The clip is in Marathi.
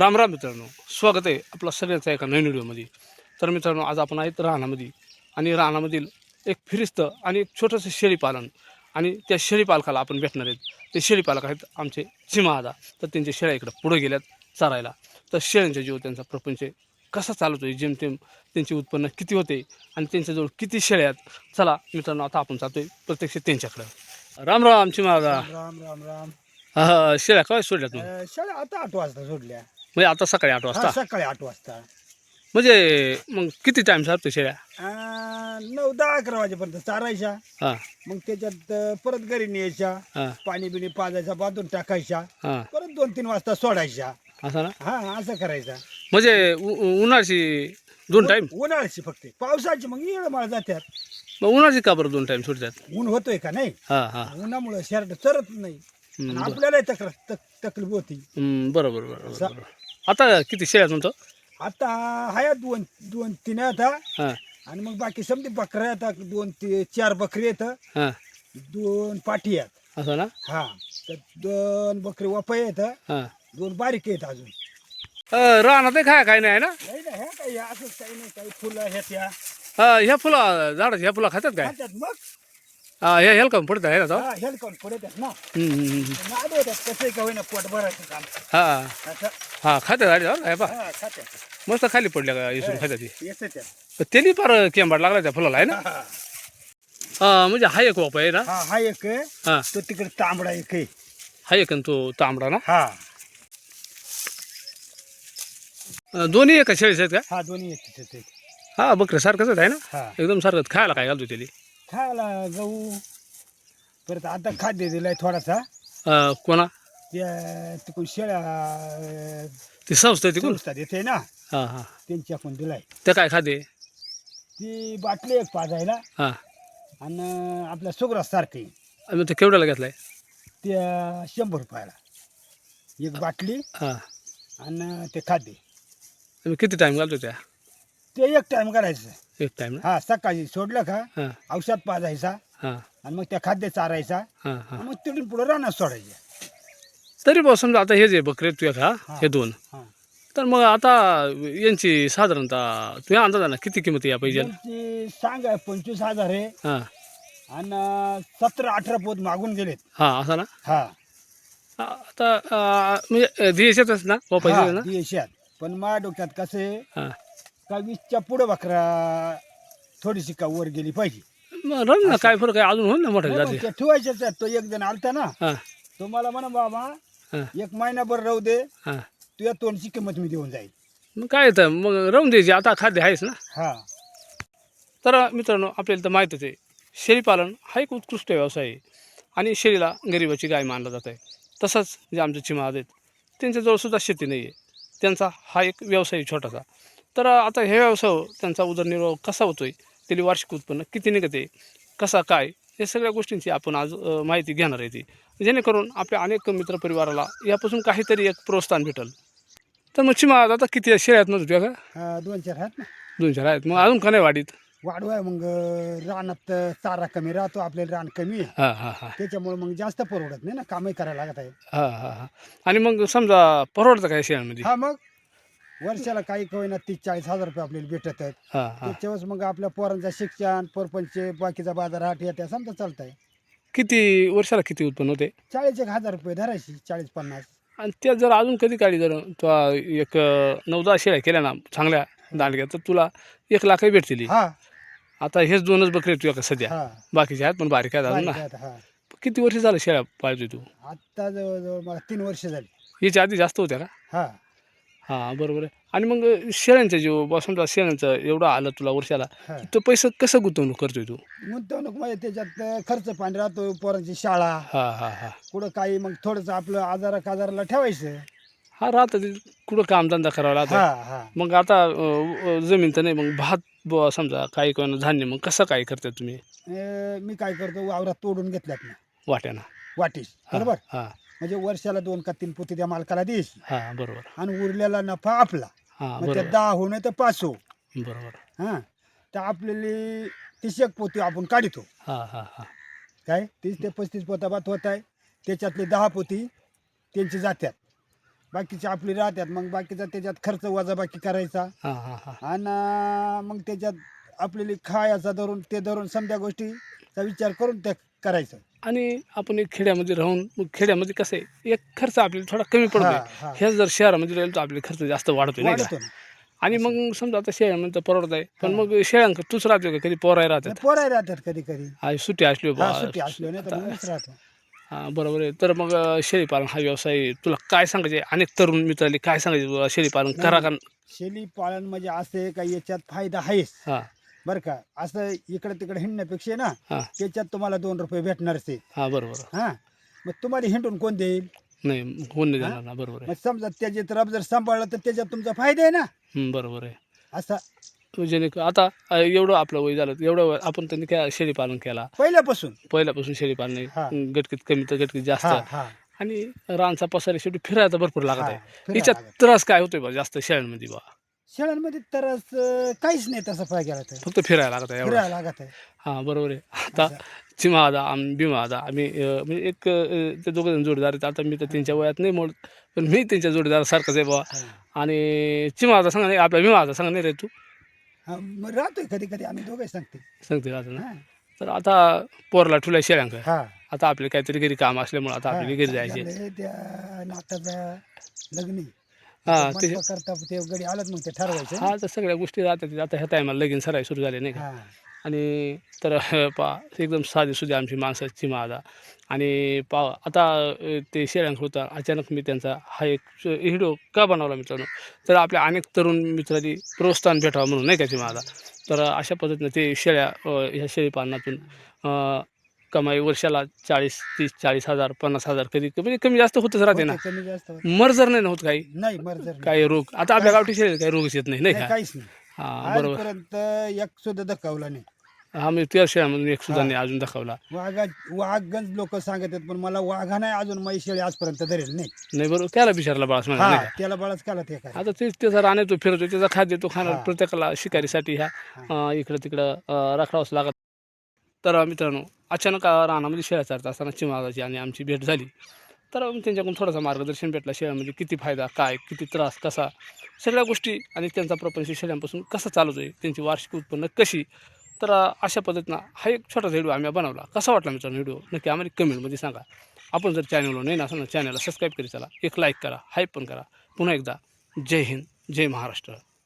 राम राम मित्रांनो स्वागत आहे आपला सगळ्यांचा एका नवीन व्हिडिओमध्ये. तर मित्रांनो आज आपण आहेत रानामध्ये. आणि रानामधील एक फिरिस्त आणि एक छोटंसं शेळीपालन. आणि त्या शेळीपालकाला आपण भेटणार आहेत. ते शेळीपालक आहेत आमचे चिमादा तर त्यांच्या शेळ्या इकडं पुढे गेल्यात चारायला. तर शेळ्यांच्या जीव त्यांचा प्रपंच कसा चालतो आहे जेमतेम त्यांचे उत्पन्न किती होते आणि त्यांच्याजवळ किती शेळ्या आहेत. चला मित्रांनो आता आपण जातोय प्रत्यक्ष त्यांच्याकडं. राम राम चिमादा राम राम राम. शेळ्या काय सोडल्यात मग अं, शाळा आता आठ वाजता सोडल्या. म्हणजे आता सकाळी आठ वाजता? सकाळी आठ वाजता. म्हणजे मग किती टाइम चालतो शेळ्या नऊ दहा अकरा वाजेपर्यंत चारायच्या. हां. मग त्याच्यात अं, परत घरी न्यायच्या. हां. पाणी बिणी पाजायचा बांधून टाकायच्या. हां. परत दोन तीन वाजता सोडायच्या. असं ना? हा असं करायचं. म्हणजे उ- उ- उन्हाळ्याची दोन टाईम उन्हाळ्याची फक्त. पावसाची मग येळ माळ जात्यात. मग उन्हाळ्याची का बरं दोन टाईम सोडतात ऊन होतोय का नाही? हां हां. उन्हामुळे शर्ट चरत नाही. आणि ब- आपल्याला तक्रार तक- तकलीफ होती. हम्म, बरोबर बरोबर बरोबर आता किती शेळ्या तुमचं आता हाया दोन दोन तीन आता हां. आणि मग बाकी समधी बकऱ्या आता दोन ते चार बकरी येतं हां. दोन पाठी आहेत. असं ना? हा. तर दोन बकरी वापय आहेत हां. दोन बारीक आहेत अजून. अं, रानात काय काय नाही ना? नाही ना ह्या काही असंच काही नाही काही फुलं आहेत या. हा, ह्या फुला झाडाच्या ह्या फुला खातात काय? खात्यात मग. हा, ह्याला कमी पडत आहे ना तो हा हेलकॉन पडत आहेत ना हम्म, हम्म, हम्म. नाद होत्यात कसंही का होईना पोट भरायचं काम हा असं हा खात्यात झाडे हे पा हा खात्यात मस्त खाली पडल्या का इसून खात्यात येतं त्या त्याने फार केंबाड लागला त्या फुलाला आहे ना हा, हा म्हणजे हा एक वाप आहे ना हा हा एक आहे हा तो तिकडे तांबडा एक आहे हा एक आणि तो तांबडा ना हा अं, दोन्ही एका शेळीचे आहेत का हा दोन्ही येते हा बकरे सारखंच आहे ना हा एकदम सारखं खायला काय घालतो त्याला खायला गहू परत आता खाद्य दिलाय थोडासा. अं, कोणा? त्या तिकडून शेळ्या अं, ती संस्था आहे तिकून संस्थात येते ना. हा हा. त्यांच्याकडून दिलाय. त्या काय खाते? ती बाटली एक पाजायला. हा. आणि आपल्या सुग्रास सारखी. आणि मग ते केवढ्याला घेतलाय? त्या शंभर रुपयाला. एक बाटली हा. आणि ते खाद्य. आणि किती टाइम घालतो त्या? ते एक टाइम करायचं. एक टाइम ना? हा सकाळी सोडलं का हा. औषध पाजायचा हा. आणि मग त्या खाद्य चारायचा. हा हा. मग तिथून पुढे रानात सोडायचे. तरी बघ समजा आता हे जे बकरे तू एक हा दोन. हा. तर मग आता यांची साधारणतः तुझ्या अंदाजानं किती किंमत या पाहिजे सांग पंचवीस हजार आहे. हा. आणि सतरा अठरा पोत मागून गेलेत. हा असा ना? हा. आता म्हणजे द्यायच्यातच ना? ना? देशात पण माझ्या डोक्यात कसं आहे का वीसच्या पुढं बकरा थोडीशी का वर गेली पाहिजे. मग राहून ना काय फरक आहे? अजून होईल ना मोठा नाही, मग जाते. ते एक जण आलता ना. हा. तो मला म्हणा बाबा हा. एक महिनाभर राहू दे. हा. तुझ्या तोंडची किंमत मी देऊन जाईल. मग काय तर मग राहून द्यायची. आता खाद्य आहेच ना. हा. तर मित्रांनो आपल्याला तर माहीतच आहे. शेळीपालन हा एक उत्कृष्ट व्यवसाय आहे. आणि शेळीला गरिबाची गाय मानला जात आहे. तसंच जे आमचे चिमाद आहेत त्यांच्याजवळ सुद्धा शेती नाही आहे त्यांचा हा एक व्यवसाय आहे छोटासा. तर आता हे व्यवसाय त्यांचा उदरनिर्वाह कसा होतो आहे त्याची वार्षिक उत्पन्न किती निघते कसा काय या सगळ्या गोष्टींची आपण आज माहिती घेणार आहे ती. जेणेकरून आपल्या अनेक मित्रपरिवाराला यापासून काहीतरी एक प्रोत्साहन भेटल. तर मग चिमाद आता किती आहे? शेळ्यात नव्हतं तुझ्या का हा दोन चार आहेत ना. दोन चार आहेत. मग अजून का नाही वाढीत? वाढवाय मग रानात चारा कमी राहतो आपल्याला रान कमी आहे. हां हां हां. त्याच्यामुळे मग जास्त परवडत नाही ना कामही करायला लागत आहे. हा हा हा. आणि मग समजा परवडतं काय शेळ्यांमध्ये? हा मग वर्षाला काही होईना तीस चाळीस हजार रुपये आपल्याला भेटत आहेत. हा हा. मग आपल्या पोरांचं शिक्षण परपंच बाकीचा बाजार हाट येत्या समजा चालत आहे किती वर्षाला किती उत्पन्न होते? चाळीस एक हजार रुपये धरायची चाळीस पन्नास. आणि त्या जर अजून कधी काढली जर तो एक नऊ दहा शेळ्या केल्या ना चांगल्या दांडग्या तर तुला एक लाखही भेटतील. हा. आता हेच दोनच बकरे तुझ्या सध्या. हा. बाकीचे आहेत पण बारीक आहेत अजून बारीक ना आहेत, हा. किती वर्ष झालं शेळ्या पाळतोय तू? आत्ता जवळजवळ मला तीन वर्ष झाली. याच्या आधी जास्त होत्या का? हा. हां बरोबर आहे. आणि मग शेळ्यांचं जीव बा समजा शेळ्यांचं एवढं आलं तुला वर्षाला हा. तर पैसे कसं गुंतवणूक करतोय तू? गुंतवणूक म्हणजे त्याच्यात खर्च पाणी राहतो पोरांची शाळा. हां हां हां. कुठं काही मग थोडंसं आपलं आजारा काजाराला ठेवायचं. हा राहतं ते. कुठं कामधंदा करावा लागतं. हा हा. मग आता अ, अ, जमीन तर नाही मग भात बुवा समजा काही कोण धान्य मग कसं काय करता तुम्ही? मी काय करतो वावरात तोडून घेतल्यात ना. वाट्यानं. वाटीस. बरोबर? हा. म्हणजे वर्षाला दोन का तीन पोती त्या मालकाला द्यायची हा बरोबर. आणि उरलेला नफा आपला. हा मग ते बरोबर. दहा हो नाही तर पाच हो बरोबर. हां तर आपल्याला तीस एक पोती आपण काढतो. हा हा हा. काय? तीस ते पस्तीस पोता भात होत आहे. त्याच्यातले दहा पोती त्यांची जात्यात. बाकीची आपली राहतात मग बाकीचा त्याच्यात खर्च वजा बाकी करायचा. हां हां हां. आणि मग त्याच्यात आपल्याला खायचा धरून ते धरून समजा गोष्टीचा विचार करून ते करायचं. आणि आपण एक खेड्यामध्ये राहून मग खेड्यामध्ये कसं आहे एक खर्च आपल्याला थोडा कमी हा, पडतोय. हा. ह्याच जर शहरामध्ये राहिलो तर आपले खर्च जास्त वाढतोय नाही का? वाढतो आणि मग समजा आता शेळ्यामध्ये तर परवडत आहे. पण मग शेळ्यांक तूच राहतो का? कधी पोराय राहतात? पोराय राहतात कधी कधी आज सुट्टी असली हा सुट्टी असलो हा, बरोबर आहे. तर मग शेळीपालन हा व्यवसाय तुला काय सांगायचे अनेक तरुण मित्रांनी काय सांगायचे? बुवा, शेळीपालन करा का? शेळी पालन म्हणजे असे का याच्यात फायदा आहेच. हा. बरं का? असं इकडे तिकडे हिंडण्यापेक्षा ना हा. त्याच्यात तुम्हाला दोन रुपये भेटणारच आहे हा बरोबर. हा? मग तुम्हाला हिंडून कोण देईल? नाही कोण नाही देणार ना बरोबर आहे. समजा त्याच्यात रब जर सांभाळलं तर त्याच्यात तुमचा फायदा आहे ना? हं, बरोबर आहे. असा. जेणे आता अं, एवढं आपलं वय झालं एवढं वय आपण त्यांनी काय शेळीपालन केला. पहिल्यापासून? पहिल्यापासून शेळीपालन हा. आहे गटकीत कमी तर गटकीत जास्त. हा हा. आणि रानचा पसारी शेवटी फिरायला भरपूर लागत हा, आहे. फिरायला याच्यात लागत. त्रास काय होतोय बा जास्त शेळ्यांमध्ये बा? शेळ्यांमध्ये तर असं काहीच नाही तसं पाय गेला तर. फक्त फिरायला लागत आहे एवढं. फिरायला लागत आहे. हां बरोबर आहे. आता चिमादा आम बिमादा आम्ही अं, म्हणजे एक अं, ते दोघं जण जोडीदार आहेत. आता मी तर त्यांच्या वयात नाही मोड पण मी त्यांच्या जोडीदारासारखंच आहे बा हा. आणि चिमादा सांगा नाही आपल्या बिमादा सांगा नाही रे तू. हा, मग राहतोय कधी कधी आम्ही दोघे सांगते सांगते राहतो ना हा. तर आता पोरला ठुला शेळ्यांक हा. आता आपले काहीतरी घरी काम असल्यामुळे आता आपल्याला घरी जायचे त्या नाताचा लग्नी हा, मंडप ते- करता ते गडी आलत मग ते ठरवायचं. हा तर सगळ्या गोष्टी राहतात आता ह्या टायमाला लगीन सराई सुरू झाले नाही का? हा. आणि तर पा एकदम साधी सुधी आमची माणसाची मादा. आणि पा आता अ, ते शेळ्यांक होता अचानक मी त्यांचा हा एक व्हिडिओ का बनवला मित्रांनो? तर आपल्या अनेक तरुण मित्रांनी प्रोत्साहन भेटावं म्हणून नाही का मादा? तर अशा पद्धतीनं ते शेळ्या अ, ह्या शेळीपालनातून अ, कमाई वर्षाला चाळीस तीस चाळीस हजार पन्नास हजार कधी म्हणजे कमी जास्त होतच राहते ना. कमी जास्त होते. मर्जर नाही ना होत काही. नाही मर्जर नाही. काही रोग. आता आपल्या गावठी शेळी काही रोगच येत नाही नाही नाही, का? काहीच नाही. हां बरोबर. आजपर्यंत एक सुद्धा धक्कावला नाही. हा मी त्या शेळ्यामधून एक सुद्धा. नाही अजून दाखवला वाघा वाघगंज लोक सांगत आहेत पण मला वाघा नाही अजून माझी शेळी आजपर्यंत धरेल नाही. नाही बरोबर. त्याला विचारला बाळास म्हणा नाही का? त्याला बळच केला ते काय. आता ते त्याचा राणे तो फिरतो त्याचा खाद्य तो खाणार. प्रत्येकाला शिकारीसाठी ह्या अं, इकडं तिकडं अं, लागत तर मित्रांनो अचानक रानामध्ये शेळ्या चारत असताना चिमादाची आणि आमची भेट झाली. तर त्यांच्याकडून थोडंसं मार्गदर्शन भेटला. शेळ्यामध्ये म्हणजे किती फायदा काय किती त्रास कसा? सगळ्या गोष्टी आणि त्यांचा प्रपंच शेळ्यांपासून कसा चालवतो आहे त्यांची वार्षिक उत्पन्न कशी? तर अशा पद्धतीनं हा एक छोटासा व्हिडिओ आम्ही बनवला. कसा वाटला मित्रांनो व्हिडिओ? नक्की आम्हाला कमेंटमध्ये सांगा. आपण जर चॅनलवर नाही ना चॅनलला सबस्क्राईब करी चला. एक लाईक करा हाईप पण करा. पुन्हा एकदा जय हिंद जय महाराष्ट्र.